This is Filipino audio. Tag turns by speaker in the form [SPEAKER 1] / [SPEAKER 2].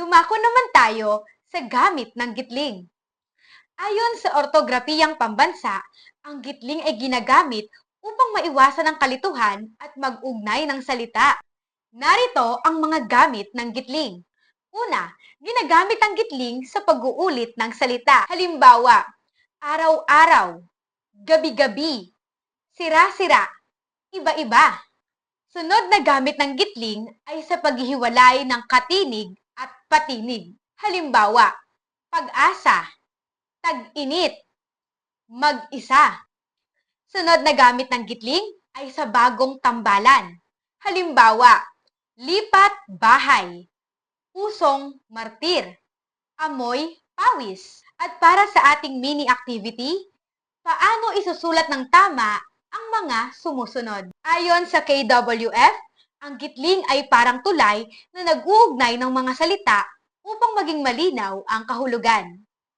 [SPEAKER 1] Dumako naman tayo sa gamit ng gitling. Ayon sa ortografiyang pambansa, ang gitling ay ginagamit upang maiwasan ang kalituhan at mag-ugnay ng salita. Narito ang mga gamit ng gitling. Una, ginagamit ang gitling sa pag-uulit ng salita. Halimbawa, araw-araw, gabi-gabi, sira-sira, iba-iba. Sunod na gamit ng gitling ay sa paghihiwalay ng katinig at patinig. Halimbawa, pag-asa, tag-init, mag-isa. Sunod na gamit ng gitling ay sa bagong tambalan. Halimbawa, lipat bahay, pusong martir, amoy pawis. At para sa ating mini activity, paano isusulat ng tama ang mga sumusunod? Ayon sa KWF, ang gitling ay parang tulay na nag-uugnay ng mga salita upang maging malinaw ang kahulugan.